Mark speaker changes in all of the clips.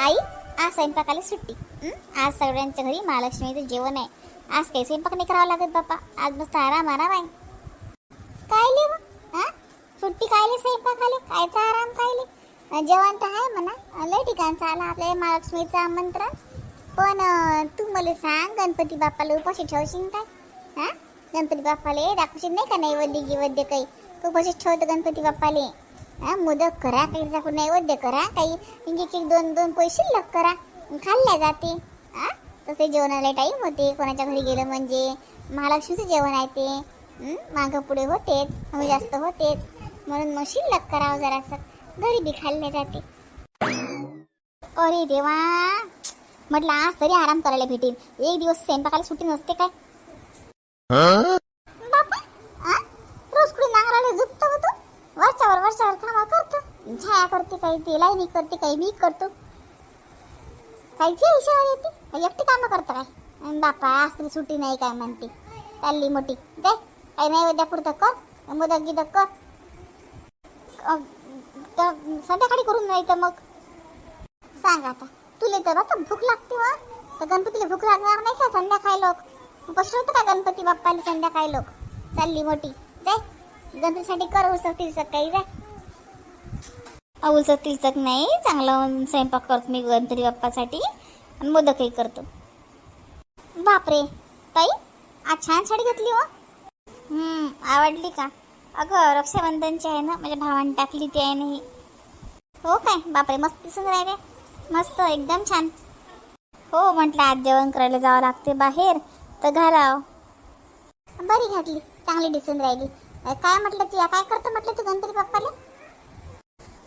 Speaker 1: आई आज स्वयंपाकाला सुट्टी. आज सगळ्यांच्या घरी महालक्ष्मीचं जेवण आहे. आज काही स्वयंपाक नाही करावा लागत बाप्पा. आज मस्त आराम आराम आहे. काय ले हा? सुट्टी कायले स्वयंपाकाले? कायचा आराम कायले? जेवण तर आहे म्हणा. लय ठिकाणचं आला आपल्या महालक्ष्मीचं आमंत्रण. पण तू मला सांग गणपती बाप्पाला उपाशी ठेवशील काय? हा? गणपती बाप्पाले दाखवशील नाही का नैवेद्य गिवद्य काही? तू उपाशी ठेवतो गणपती बाप्पाले. हा मोदक करा काही दाखवून नैवेद्य करा काही. एक एक दोन दोन पैसे शिल्लक करा. खाल्ल्या जाते. हा तसे जेवणाला टाईम होते. कोणाच्या घरी गेलं म्हणजे महालक्ष्मीचं जेवण आहे ते. मागं पुढे होतेच. कमी जास्त होतेच. म्हणून मग शिल्लक करावं जरासं. घरी बी खाल्ले जाते. अरे देवा. म्हटलं आज तरी आराम करायला भेटेल. एक दिवस स्वयंपाकाला सुट्टी नसते काय बापा आ? रोज कुठे नांगराला झुकतो का तू वरच्यावर वरच्यावर कामा काय करते काही ते लाईनी करते काही मी करतो. काहीची येते काही एकटी कामं करता काय? बापा आज तरी सुट्टी नाही काय म्हणते. चालली मोठी. दे काही नाही उद्या पुरतं कर मोदक गिदक कर. तर संध्याकाळी करून नाही तर मग? सांग आता. तुले तर आता भूक लागते वा तर गणपतीला भूक लागणार नाही का संध्याकाळी लोक? बसवतं का गणपती बाप्पाला संध्याकाळी लोक? चालली मोठी. जाय गणपतीसाठी कर उसक सकाळी काही जाय. उसक तिलचक नाही चांगलं स्वयंपाक करतो मी गणपती बाप्पासाठी आणि मोदकही करतो. बापरे ताई आज छान साडी घेतली हो. आवडली का? अगं रक्षाबंधनची आहे ना माझ्या भावाने टाकली ती आहे नाही हो. काय? बापरे मस्त दिसून राहिले मस्त एकदम छान. हो म्हटलं आज जेवण करायला जावं लागते बाहेर तर घालाव. बरी घातली चांगली दिसून राहिली. काय म्हटलं तू काय करतो म्हटलं तू गणपती बाप्पाला?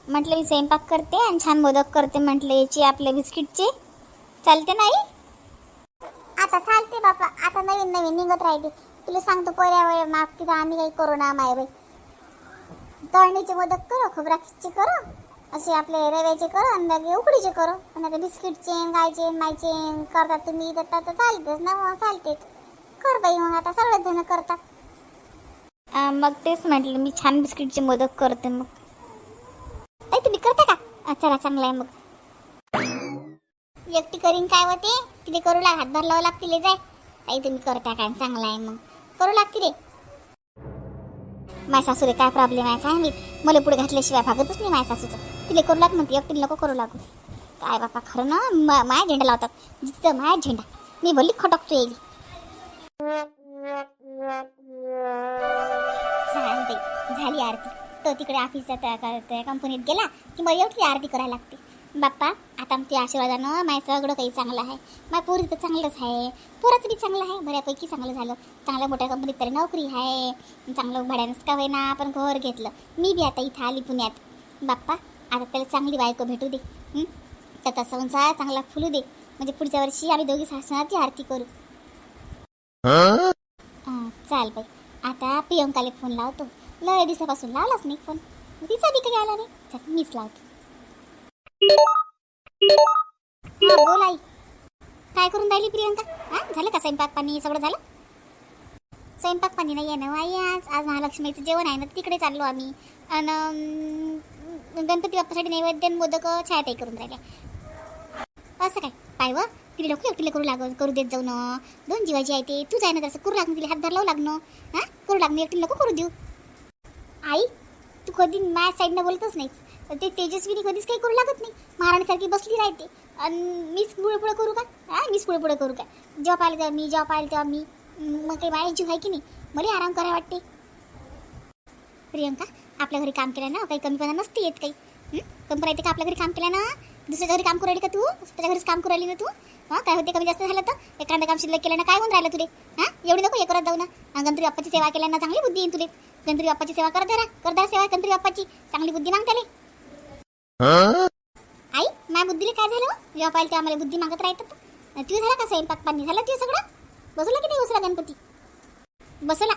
Speaker 1: म्हटलं मी स्वयंपाक करते आणि छान मोदक करते म्हटलं याची आपल्या बिस्किटची. चालते नाही आता चालते बापा आता नवीन नवीन निघत राहते. तुला सांगतो पहिल्या वेळ मागती तर आम्ही काही करू ना माय बाई. तळणीचे मोदक करो खोबराचे करो असे आपले रव्याचे करो आणि लगे उकडीचे करो. आणि आता बिस्किटचे गायचे मायचे करतात तुम्ही तर तर चालतेच ना मग चालतेच. कर बाई मग आता सगळेच जण करतात. मग तेच म्हटलं मी छान बिस्किटचे मोदक करते मग. तुम्ही करता का? चला चांगला आहे मग. एकटी करीन काय होते तिथे करू लाग हातभार लावा लागतील जाय. ताई तुम्ही करता काय? चांगलं आहे मग. करू लागतील माय सासूरे काय प्रॉब्लेम आहे काय मी मला पुढे घातल्याशिवाय भागतच नाही माय सासूचं. तिले करू लाग म्हणते एकटीला नको करू लागू. काय बापा खरं ना? मा- माया झेंडा लावतात. जिथं माया झेंडा. मी भल्ली खटकतो येईल झाली आरती. तो तिकडे ऑफिसच्या त्या कंपनीत गेला की मला एवढी आरती करायला लागते. बाप्पा आता आमच्या आशीर्वादानं माझं सगळं काही चांगलं आहे. माझ्या पोरी तर चांगलंच आहे. पोराचं बी चांगलं आहे. बऱ्यापैकी चांगलं झालं. चांगल्या मोठ्या कंपनीत तरी नोकरी आहे. चांगलं भाड्यानंच का होईना आपण घर घेतलं. मी बी आता इथं आली पुण्यात. बाप्पा आता त्याला चांगली बायको भेटू दे. हं? त्याचा संसार चांगला फुलू दे. म्हणजे पुढच्या वर्षी आम्ही दोघी सासणाची आरती करू. हां? चाल बाई. आता प्रियंकाला फोन लावतो. लय दिवसापासून लावलाच नाही फोन तिचा बी काही आला नाही चल मीच लावते हा बोल आई काय करून राहिली प्रियंका हा झालं का स्वयंपाक पाणी सगळं झालं स्वयंपाक पाणी नाही आहे ना आई आज आज महालक्ष्मीचं जेवण आहे ना तिकडे चाललो आम्ही आणि गणपती बाप्पासाठी नैवेद्य मोदक छाया छायाताई करून राहिल्या असं काय पाय व तिला नको एकटीला करू लाग करू देत जाऊ ना दोन जीवाची आहे ते तू जाय ना तसं करू लागणं तिला हातभार लावू लागणं हां करू लागणं एकटीला नको करू देऊ आई तू कधी माझ्या साईडनं बोलतच नाहीस. तर ते तेजस्वीने कधीच काही करू लागत नाही. महाराणीसारखी बसली राहते. आणि मीच पुढे पुढे करू का? हां मीच पुढे पुढे करू का? जेव्हा पाहिलं तेव्हा मी जेव्हा पाहिलं तेव्हा मी. मग काही माझ्या जीव आहे की नाही? मला आराम करायला वाटते. प्रियंका आपल्या घरी काम केलं ना? काही कमीपणा नसते येत काही. हं? कमी येते का आपल्या घरी काम केलं ना? दुसऱ्या घरी काम करू राहिली का तू? त्याच्या घरीच काम करू राहिली ना तू? हां काय होते? कमी जास्त झालं तर? एखादं काम शिल्लक केलं ना काय होऊन राहिलं तुले? हां एवढी नको हे करत जाऊ ना. अंगण तुझ्या अप्पाची सेवा केल्यानं चांगली बुद्धी येईल तुले. गणपती बाप्पाची सेवा करत जरा कर सेवा गणपती बाप्पाची. चांगली बुद्धी माग आई माझ्या बुद्धीला काय झालं हो? जेव्हा पाहिलं तेव्हा मला बुद्धी मागत राहतात तू झाला का स्वयंपाक पाणी? झालं तू सगळं? बसवला की नाही बसला गणपती? बसवला.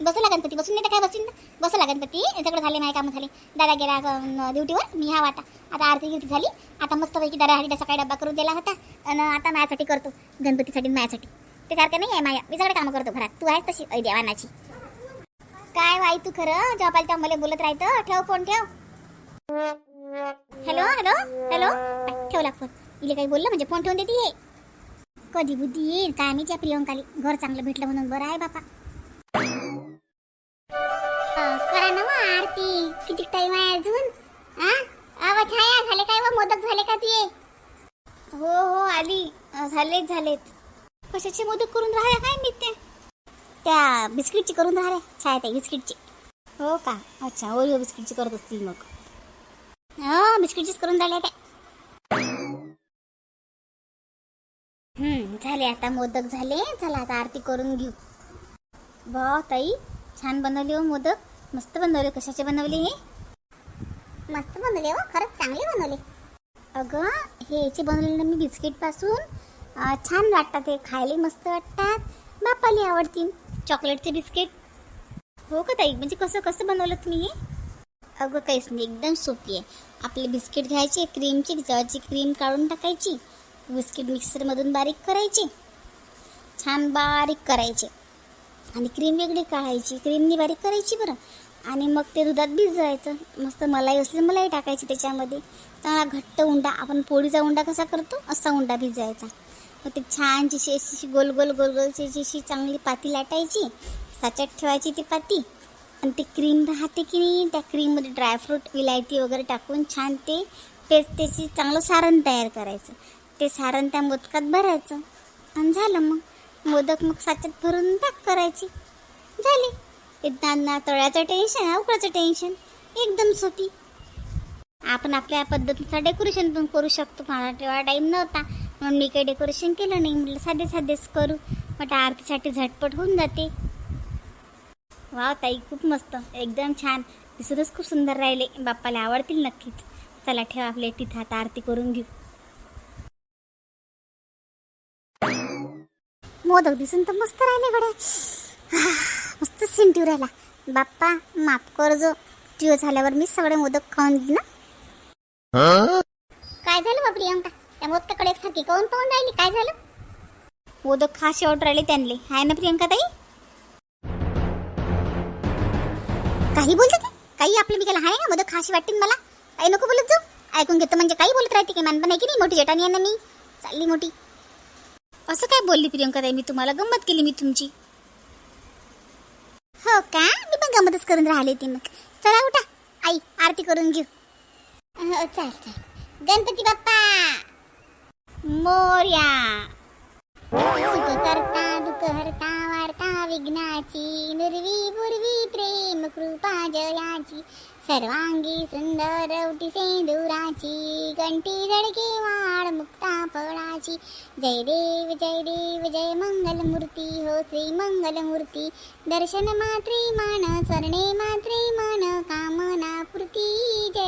Speaker 1: बसवला गणपती. बसून नाही तर काय बसून बसला गणपती. सगळं झाले माझे कामं झाले. दादा गेला ड्युटीवर. मी हा वाटा. आता आरती गिरती झाली. आता मस्तपैकी दादा सकाळी डब्बा करून दिला होता. आणि आता माझ्यासाठी करतो. गणपतीसाठी माझ्यासाठी ते सारखं नाही आहे माया. मी सगळं कामं करतो घरात. तू आहेस तशी. देवानाची काय हो वाई तू खरं? जेव्हा पाहिलं तेव्हा मला बोलत राहतं ठेव. फोन ठेव हॅलो हॅलो हॅलो ठेवला फोन इले काही बोललं? म्हणजे फोन ठेवून देते कधी बुद्धी येईल काय मी त्या प्रियंकाली. घर चांगलं भेटलं म्हणून. बरं आहे बापा. करा ना मग आरती. किती टाइम आहे अजून? हा आवा छाया झाले काय व मोदक झाले का तुये? हो हो आली. झालेच झालेच कशाचे मोदक करून राहिल्या काय मी ते त्या बिस्किटची करून राहिल्या छाया त्या बिस्किटची. हो का? अच्छा ओरिओ बिस्किटची करत असतील मग. हो बिस्किटचीच करून झाल्या त्या हम्म झाले आता मोदक झाले. चला आता आरती करून घेऊ. वा ताई छान बनवले हो मोदक. मस्त बनवले हो, कशाचे बनवले हे? मस्त बनवले हो खरंच चांगले बनवले. अगं हे याचे बनवले ना मी बिस्किटपासून छान वाटतात हे खायला मस्त वाटतात. बापाली आवडतील. चॉकलेटचे बिस्किट? हो का ताई? म्हणजे कसं कसं बनवलं तुम्ही हे? अगं काहीच नाही एकदम सोपी आहे. आपले बिस्किट घ्यायचे क्रीमची त्याच्यावरची क्रीम काढून टाकायची बिस्किट मिक्सरमधून बारीक करायचे छान बारीक करायचे. आणि क्रीम वेगळी काढायची क्रीमनी बारीक करायची बरं. आणि मग ते दुधात भिजवायचं. मस्त मलाई असली मलाई टाकायची त्याच्यामध्ये. चांगला घट्ट उंडा आपण पोळीचा उंडा कसा करतो असा उंडा भिजवायचा. ते छानची अशी अशी गोल गोल गोल गोलची अशी चांगली पाती लाटायची साच्यात ठेवायची ती पाती. आणि ते क्रीम राहते की नाही त्या क्रीममध्ये ड्रायफ्रूट विलायती वगैरे टाकून छान ते पेस्ट त्याची चांगलं सारण तयार करायचं. ते सारण त्या मोदकात भरायचं. आणि झालं मग. मोदक मग साच्यात भरून पॅक करायची. झाली. ते तळ्याचं टेन्शन ना उकळाचं टेन्शन एकदम सोपी. आपण आपल्या पद्धतीचं डेकोरेशन पण करू शकतो. मला तेव्हा टाईम नव्हता. म्हणून मी काही डेकोरेशन केलं नाही. म्हटलं साधे साधेच करू. म्हटलं आरतीसाठी झटपट होऊन जाते. वा ताई खूप मस्त. एकदम छान. दिसूनच खूप सुंदर राहिले. बाप्पाला आवडतील नक्कीच. चला ठेवा आपले तिथं आता आरती करून घेऊ. मोदक दिसून तर मस्त राहिले गड्या. मस्त सिंटीव राहिला. बाप्पा माफ कर जो टिओ झाल्यावर मी सगळे मोदक खाऊन घेईन ना काय झालं बा प्रियंका त्या मोदकाकडे एकसारखी काऊन पाहून राहिली. काय झालं? मोदक खास शेवट राहिले त्यांले. हाय ना प्रियंका ताई? काही बोलते ते? काही आपल्या मिकाला हाय ना मोदक? खाशी वाटतील मला. काही नको बोलत जाऊ. ऐकून घेतो म्हणजे काही बोलत राहते की मानपण आहे की नाही? मोठी जेटानी आहे ना मी. चालली मोठी. असं काय बोलली प्रियंका ताई? मी तुम्हाला गंमत केली मी तुमची. हो का? मी पण गंमतच करून राहिले ती मग. चला उठा. आई आरती करून घेऊ. हो, चाल चाल. गणपती बाप्पा! मोर्या. सुख करता हरता वार्ता विघ्नाची निर्वी पूर्वी प्रेम कृपा जयाची. सर्वांगी सुंदर उटी सेंदुराची कंठी झडके वाढ मुक्ता फळाची. जय देव जय देव जय मंगल मूर्ती हो श्री मंगल मूर्ती दर्शन मात्रे मान स्वर्णे मात्रे मान कामना पूर्ती जय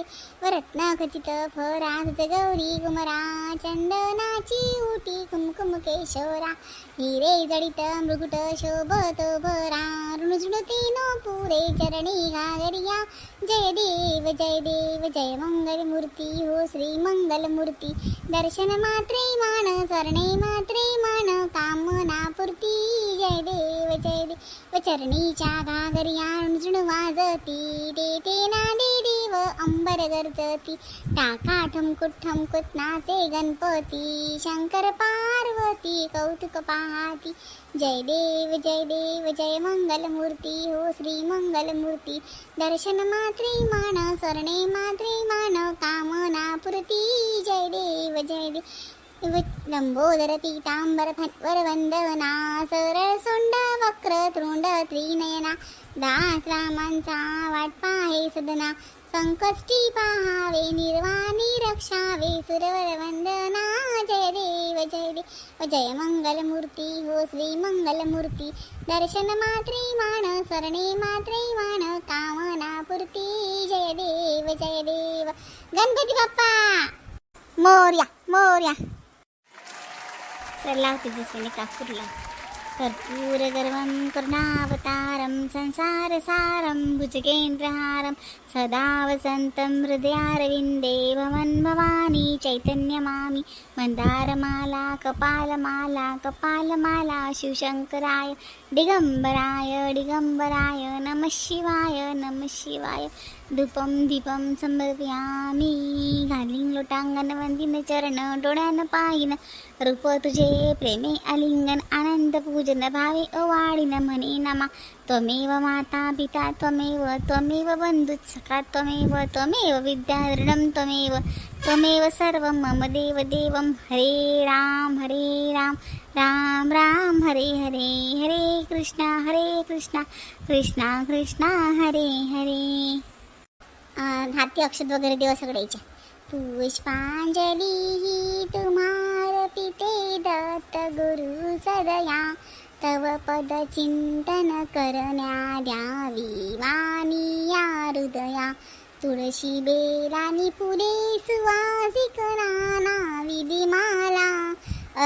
Speaker 1: देव व देव रत्न खचित फराज गौरी कुमरा चंदनाची उटी कुमकुम केशोरा. हिरे जडित मृगुट शोभत भरा ऋणझुणती नो पुरे चरणी घागरिया. जय देव जय देव जय मंगल मूर्ती हो श्री मंगल मूर्ती दर्शन मात्रे मान स्वर्णे मात्रे मान कामना पूर्ती. जय देव जय देव चरणीच्या घागरिया ऋणझुण वाजती. ते ना नादे देव अंबर गरजती. टाका ठमकुट ठमकुट नाचे गणपती. शंकर पार्वती कौतुक पाहती. जय देव जय देव जय मंगलमूर्ती हो श्री मंगलमूर्ती. दर्शन मात्रे मान स्वर्णे मात्रे मान कामना पुरती. जय देव जय देव. लंबोदर पीतांबर वंदना सरळ सोंड वक्र तृंड त्रिनयना दास रामांचा वाट पाहे सदना संकष्टी पाहावे निर्वाणी रक्षावे सुरवर वंदना जय देव जय देव जय मंगल हो श्री मंगल दर्शन मात्रे मान सरणे मात्रे मान कामना पूर्ती जय देव जय देव। गणपती बाप्पा! मोर्या मोर्या। लावते दिसणे काकूरला कर्पूर करुणावतारं संसारसारं भुजगेन्द्रहारं सदा वसन्तं हृदयारविन्दे भवन् भवानी चैतन्यमामि मन्दारमाला कपालमाला कपालमाला शिवशङ्कराय दिगम्बराय दिगम्बराय नमः शिवाय नमः शिवाय. धूपम दीपम समर्पयामी घालीन लोटांगण वंदिन चरण डोळ्यानं पाहिन. रूप तुझे प्रेमे आलिंगन आनंद पूजन भावे अवाढीन म्हणे नमा. त्वमेव माता पिता त्वमेव त्वमेव बंधुत् सखा त्वमेव त्वमेव विद्याधरणं त्वमेव त्वमेव सर्वं मम देव देवम हरे राम हरे राम राम राम हरे हरे हरे कृष्णा हरे कृष्णा कृष्णा कृष्णा हरे हरे. हाती अक्षत वगैरे देवा सगळ्याच्या पुष्पांजली ही तुम्हार पिते दत्त गुरु सदया. तव पद चिंतन करण्या द्यावी वाणी या हृदया. तुळशी बेलानी फुले सुवासिक नाना विधिमाला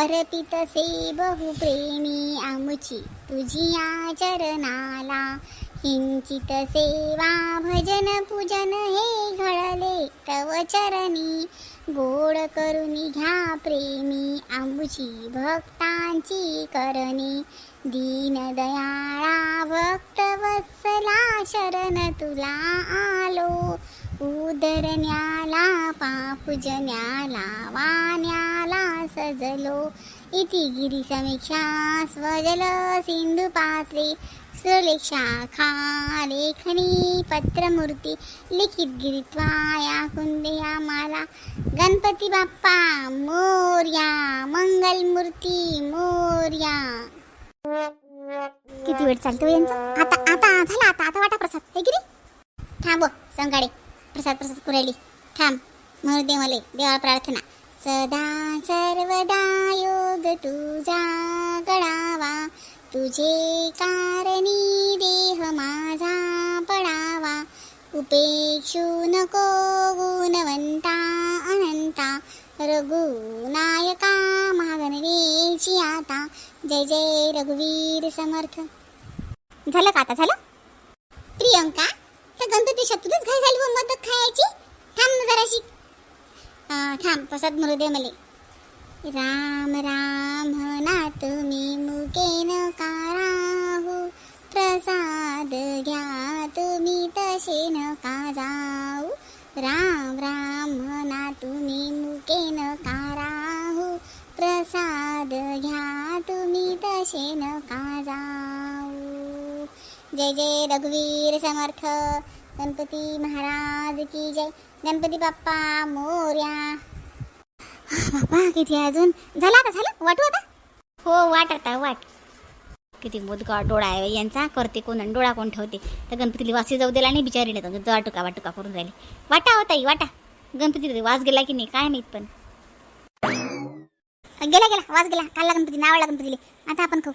Speaker 1: अर्पित से बहु प्रेमी आमुची तुझिया चरणाला. किंचित सेवा भजन पूजन हे घडले तव चरणी. गोड करुनी घ्या प्रेमी आंबुची भक्तांची करणी. दीन दयाळा भक्त वत्सला शरण तुला आलो. उदरण्याला पापुजन्याला वाण्याला सजलो. इति गिरी समीक्षा स्वजल सिंधू पात्रे सुलेखा पत्रमूर्ती लिखित गिरित्वाया कुंदया माला. गणपती बाप्पा मोर्या मंगलमूर्ती मोर्या. किती वेळ चालतो यांचा? आता आता झाला आता आता वाटा प्रसाद. हे गिरी. थांब संगाडे. प्रसाद प्रसाद पुरायली थांब. म्हणू मले देवा प्रार्थना. सदा सर्वदा योग तुझा गडावा तुझे कारणी देह माझा पडावा. उपेक्षू नको गुणवंता अनंता. रघुनायका महागणवेची आता. जय जय रघुवीर समर्थ. झालं का आता? झालं? प्रियंका त्या गणपती शत्रूच घाई झाली व मदत खायची? थांब ना जराशी. थांब प्रसाद मृदय मले राम राम राम राम म्हणा तुम्ही मुकेन काराहू. प्रसाद घ्या तुम्ही तशेन का जाऊ जय जय रघुवीर समर्थ. गणपती महाराज की जय. गणपती बाप्पा मोर्या. बाप्पा किती अजून? झाला आता झालं? वाटू आता? हो वाट आता वाट. किती मोदका डोळा आहे? यांचा करते कोण आणि डोळा कोण ठेवते? तर गणपतीला वासी जाऊ दिला नाही बिचारीने तर वाटुका वाटुका करून राहिले. वाटा होता वाटा. गणपती वास गेला की नाही? काय माहीत पण. गेला गेला. वास गेला. काल गणपती नावला गणपतीले आता आपण खाऊ.